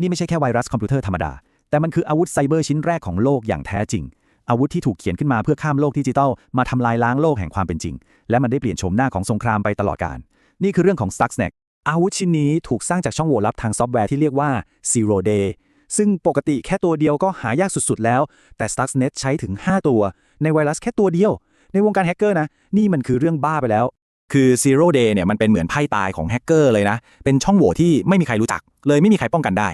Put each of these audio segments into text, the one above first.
นี่ไม่ใช่แค่ไวรัสคอมพิวเตอร์ธรรมดา แต่มันคืออาวุธไซเบอร์ชิ้นแรกของโลกอย่างแท้จริง อาวุธที่ถูกเขียนขึ้นมาเพื่อข้ามโลกดิจิทัลมาทำลายล้างโลกแห่งความเป็นจริง และมันได้เปลี่ยนโฉมหน้าของสงครามไปตลอดกาลนี่คือเรื่องของ Stuxnet อาวุธชิ้นนี้ถูกสร้างจากช่องโหว่ลับทางซอฟต์แวร์ที่เรียกว่า Zero Day ซึ่งปกติแค่ตัวเดียวก็หายากสุดๆแล้ว แต่ Stuxnet ใช้ถึง 5 ตัว ในไวรัสแค่ตัวเดียว ในวงการแฮกเกอร์นะ นี่มันคือเรื่องบ้าไปแล้ว คือ Zero Day เนี่ยมันเป็นเหมือนไพ่ตายของแฮกเกอร์เลยนะ เป็นช่องโหว่ที่ไม่มีใครรู้จัก เลยไม่มีใครป้องกันได้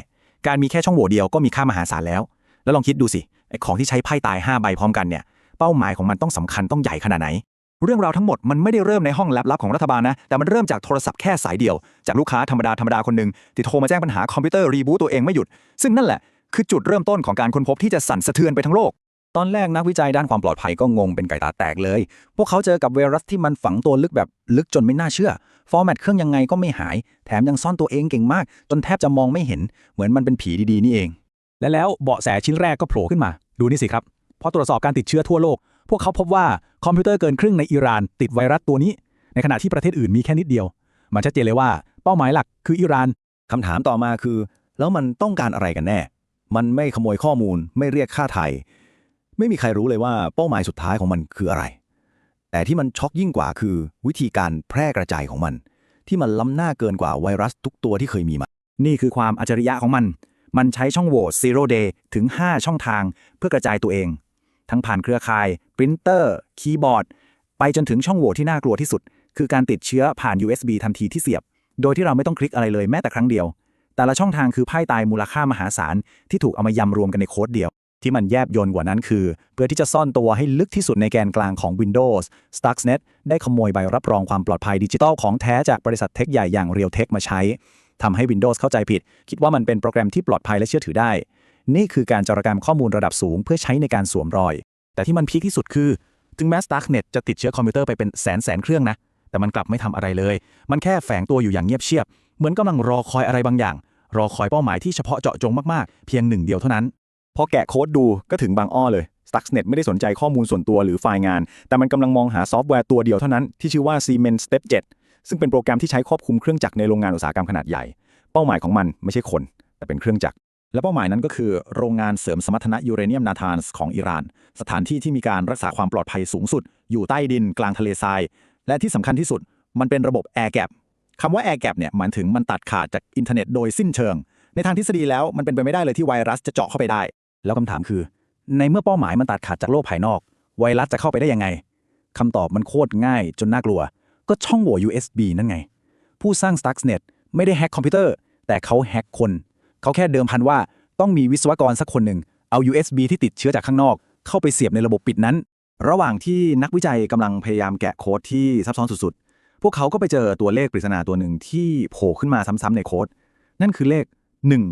การมีแค่ช่องโหว่เดียวก็มีค่ามหาศาลแล้ว แล้วลองคิดดูสิไอของที่ใช้ไพ่ตาย 5 ใบพร้อมกันเนี่ยเป้าหมายของมันต้องสำคัญต้องใหญ่ขนาดไหน เรื่องราวทั้งหมดมันไม่ได้เริ่มในห้องแลบลับของรัฐบาลนะ แต่มันเริ่มจากโทรศัพท์แค่สายเดียว จากลูกค้าธรรมดาธรรมดาคนหนึ่งที่โทรมาแจ้งปัญหาคอมพิวเตอร์รีบูตตัวเองไม่หยุด ซึ่งนั่นแหละคือจุดเริ่มต้นของการค้นพบที่จะสั่นสะเทือนไปทั้งโลก ตอนแรกนักวิจัยด้านความปลอดภัยก็งงเป็นไก่ตาแตกเลย พวกเขาเจอกับไวรัสที่มันฝังตัวลึกแบบลึกจนไม่น่าเชื่อ ฟอร์แมตเครื่องยังไงก็ไม่หาย แถมยังซ่อนตัวเองเก่งมาก จนแทบจะมองไม่เห็น เหมือนมันเป็นผีดีๆนี่เอง และแล้วเบาะแสชิ้นแรกก็โผล่ขึ้นมา ดูนี่สิครับ พอตรวจสอบการติดเชื้อทั่วโลก พวกเขาพบว่าคอมพิวเตอร์เกินครึ่งในอิหร่านติดไวรัสตัวนี้ ในขณะที่ประเทศอื่นมีแค่นิดเดียว มันชัดเจนเลยว่าเป้าหมายหลักคืออิหร่านคำถามต่อมาคือ แล้วมันต้องการอะไรกันแน่ มันไม่ขโมยข้อมูล ไม่เรียกค่าไทย ไม่มีใครรู้เลยว่าเป้าหมายสุดท้ายของมันคืออะไร แต่ที่มันช็อกยิ่งกว่าคือ วิธีการแพร่กระจายของมัน ที่มันล้ำหน้าเกินกว่าไวรัสทุกตัวที่เคยมีมา นี่คือความอัจฉริยะของมัน มันใช้ช่องโหว่ Zero Day ถึง 5 ช่องทางเพื่อกระจายตัวเอง ทั้งผ่านเครือข่ายปรินเตอร์คีย์บอร์ดไปจนถึงช่องโหว่ที่น่ากลัวที่สุด คือการติดเชื้อผ่าน USB ทันทีที่เสียบ โดยที่เราไม่ต้องคลิกอะไรเลยแม้แต่ครั้งเดียว แต่ละช่องทางคือไพ่ตายมูลค่ามหาศาลที่ถูกเอามายำรวมกันในโค้ดเดียว ที่มันแยบยลกว่านั้นคือ เพื่อที่จะซ่อนตัวให้ลึกที่สุดในแกนกลางของ Windows Stuxnet ได้ขโมยใบรับรองความปลอดภัยดิจิทัลของแท้จากบริษัทเทคใหญ่อย่าง Realtek มาใช้ทำให้ Windows เข้าใจผิด คิดว่ามันเป็นโปรแกรมที่ปลอดภัยและเชื่อถือได้ นี่คือการจารกรรมข้อมูลระดับสูง เพื่อใช้ในการสวมรอย แต่ที่มันพีคที่สุดคือ ถึงแม้ Stuxnet จะติดเชื้อคอมพิวเตอร์ไปเป็นแสนแสนเครื่องนะ แต่มันกลับไม่ทำอะไรเลย มันแค่แฝงตัวอยู่อย่างเงียบเชียบ เหมือนกำลังรอคอยอะไรบางอย่าง รอคอยเป้าหมายที่เฉพาะเจาะจงมากๆ เพียงหนึ่งเดียวเท่านั้น อแกะโค้ดดูก็ถึงบางอ้อเลย Stuxnet ไม่ได้สนใจข้อมูลส่วนตัวหรือไฟล์งาน แต่มันกำลังมองหาซอฟต์แวร์ตัวเดียวเท่านั้นที่ชื่อว่า Siemens Step 7 ซึ่งเป็นโปรแกรมที่ใช้ควบคุมเครื่องจักรในโรงงานอุตสาหกรรมขนาดใหญ่ เป้าหมายของมันไม่ใช่คน แต่เป็นเครื่องจักร และเป้าหมายนั้นก็คือโรงงานเสริมสมรรถนะยูเรเนียมนาธานส์ของอิหร่าน สถานที่ที่มีการรักษาความปลอดภัยสูงสุด อยู่ใต้ดินกลางทะเลทราย และที่สำคัญที่สุด มันเป็นระบบ Air Gap คำว่า Air Gap เนี่ยหมายถึงมันตัดขาดจากอินเทอร์เน็ตโดยสิ้นเชิง ในทางทฤษฎีแล้วมันเป็นไปไม่ได้เลยที่ไวรัสจะเจาะเข้าไปได้ แล้วคำถามคือ ในเมื่อเป้าหมายมันตัดขาดจากโลกภายนอก ไวรัสจะเข้าไปได้ยังไงคำตอบมันโคตรง่ายจนน่ากลัว ก็ช่องโหว่ USB นั่นไง ผู้สร้าง Stuxnet ไม่ได้แฮ็กคอมพิวเตอร์ แต่เขาแฮ็กคน เขาแค่เดิมพันว่าต้องมีวิศวกรสักคนหนึ่งเอา USB ที่ติดเชื้อจากข้างนอก เข้าไปเสียบในระบบปิดนั้น ระหว่างที่นักวิจัยกำลังพยายามแกะโค้ดที่ซับซ้อนสุดๆ พวกเขาก็ไปเจอตัวเลขปริศนาตัวหนึ่งที่โผล่ขึ้นมาซ้ำๆในโค้ด นั่นคือเลข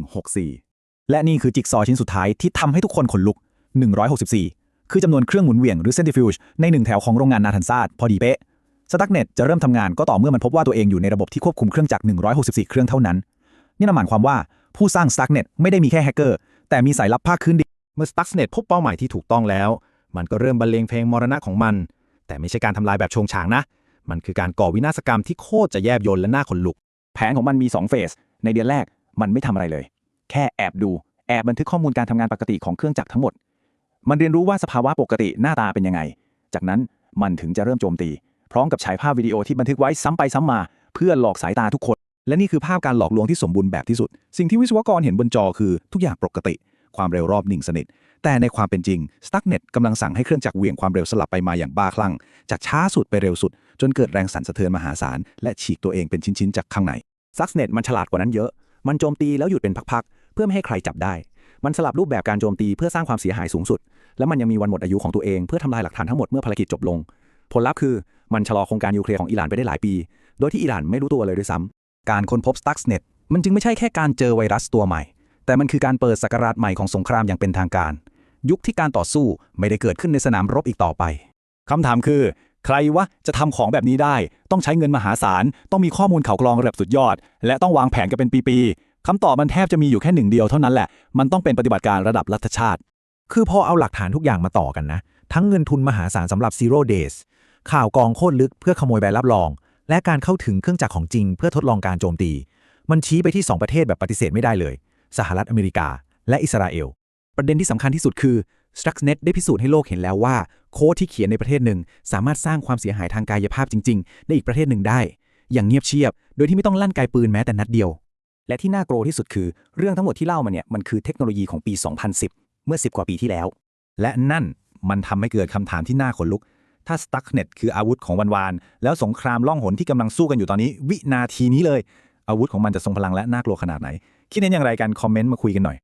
164 และนี่คือจิ๊กซอว์ชิ้นสุดท้ายที่ทำให้ทุกคนขนลุก 164 คือจำนวนเครื่องหมุนเหวี่ยงหรือ centrifuge ในหนึ่งแถวของโรงงานนาทันซาดพอดีเป๊ะ Stuxnet จะเริ่มทำงานก็ต่อเมื่อมันพบว่าตัวเองอยู่ในระบบที่ควบคุมเครื่องจักร 164 เครื่องเท่านั้น นี่นั่นหมายความว่าผู้สร้าง Stuxnet ไม่ได้มีแค่แฮกเกอร์แต่มีสายลับภาคพื้นดินเมื่อ Stuxnet พบเป้าหมายที่ถูกต้องแล้ว มันก็เริ่มบรรเลงเพลงมรณะของมัน แต่ไม่ใช่การทำลายแบบโชงฉางนะ มันคือการก่อวินาศกรรมที่โคตรจะแยบยลและน่าขนลุก แผนของมันมี2เฟสในเดือนแรกมันไม่ทำอะไรเลย แค่แอบดู แอบบันทึกข้อมูลการทำงานปกติของเครื่องจักรทั้งหมด มันเรียนรู้ว่าสภาวะปกติหน้าตาเป็นยังไง จากนั้นมันถึงจะเริ่มโจมตี พร้อมกับฉายภาพวิดีโอที่บันทึกไว้ซ้ำไปซ้ำมา เพื่อหลอกสายตาทุกคน และนี่คือภาพการหลอกลวงที่สมบูรณ์แบบที่สุด สิ่งที่วิศวกรเห็นบนจอคือทุกอย่างปกติ ความเร็วรอบนิ่งสนิท แต่ในความเป็นจริง Stuxnet กำลังสั่งให้เครื่องจักรเหวี่ยงความเร็วสลับไปมาอย่างบ้าคลั่ง จากช้าสุดไปเร็วสุด จนเกิดแรงสั่นสะเทือนมหาศาลและฉีกตัวเองเป็นชิ้นๆจากข้างใน Stuxnet มันฉลาดกว่านั้นเยอะ มันโจมตีแล้วหยุดเป็นพักๆ พื่อไม่ให้ใครจับได้ มันสลับรูปแบบการโจมตีเพื่อสร้างความเสียหายสูงสุด และมันยังมีวันหมดอายุของตัวเองเพื่อทำลายหลักฐานทั้งหมดเมื่อภารกิจจบลง ผลลัพธ์คือมันชะลอโครงการนิวเคลียร์ของอิหร่านไปได้หลายปี โดยที่อิหร่านไม่รู้ตัวเลยด้วยซ้ำการค้นพบ Stuxnet มันจึงไม่ใช่แค่การเจอไวรัสตัวใหม่ แต่มันคือการเปิดศักราชใหม่ของสงครามอย่างเป็นทางการ ยุคที่การต่อสู้ไม่ได้เกิดขึ้นในสนามรบอีกต่อไปคำถามคือ ใครวะจะทำของแบบนี้ได้ ต้องใช้เงินมหาศาล ต้องมีข้อมูลข่าวกรองระดับสุดยอด และต้องวางแผนกันเป็นปี ๆ คำตอบมันแทบจะมีอยู่แค่หนึ่งเดียวเท่านั้นแหละ มันต้องเป็นปฏิบัติการระดับรัฐชาติ คือพอเอาหลักฐานทุกอย่างมาต่อกันนะ ทั้งเงินทุนมหาศาลสำหรับ Zero Days ข่าวกองโคตรลึกเพื่อขโมยใบรับรอง และการเข้าถึงเครื่องจักรของจริง เพื่อทดลองการโจมตี มันชี้ไปที่ 2 ประเทศแบบปฏิเสธไม่ได้เลย สหรัฐอเมริกา และอิสราเอล ประเด็นที่สำคัญที่สุดคือ Stuxnet ได้พิสูจน์ให้โลกเห็นแล้วว่า โค้ดที่เขียนในประเทศหนึ่ง สามารถสร้างความเสียหายทางกายภาพจริง ๆ ในอีกประเทศหนึ่งได้ อย่างเงียบเชียบ โดยที่ไม่ต้องลั่นไกปืนแม้แต่นัดเดียว และที่น่ากลัวที่สุดคือ เรื่องทั้งหมดที่เล่ามาเนี่ยมันคือเทคโนโลยีของปี 2010 เมื่อ 10 กว่าปีที่แล้ว และนั่นมันทำให้เกิดคำถามที่น่าขนลุก ถ้าสตั๊กเน็ตคืออาวุธของวันวาน แล้วสงครามล่องหนที่กำลังสู้กันอยู่ตอนนี้ วินาทีนี้เลย อาวุธของมันจะทรงพลังและน่ากลัวขนาดไหน คิดเห็นอย่างไรกันคอมเมนต์มาคุยกันหน่อย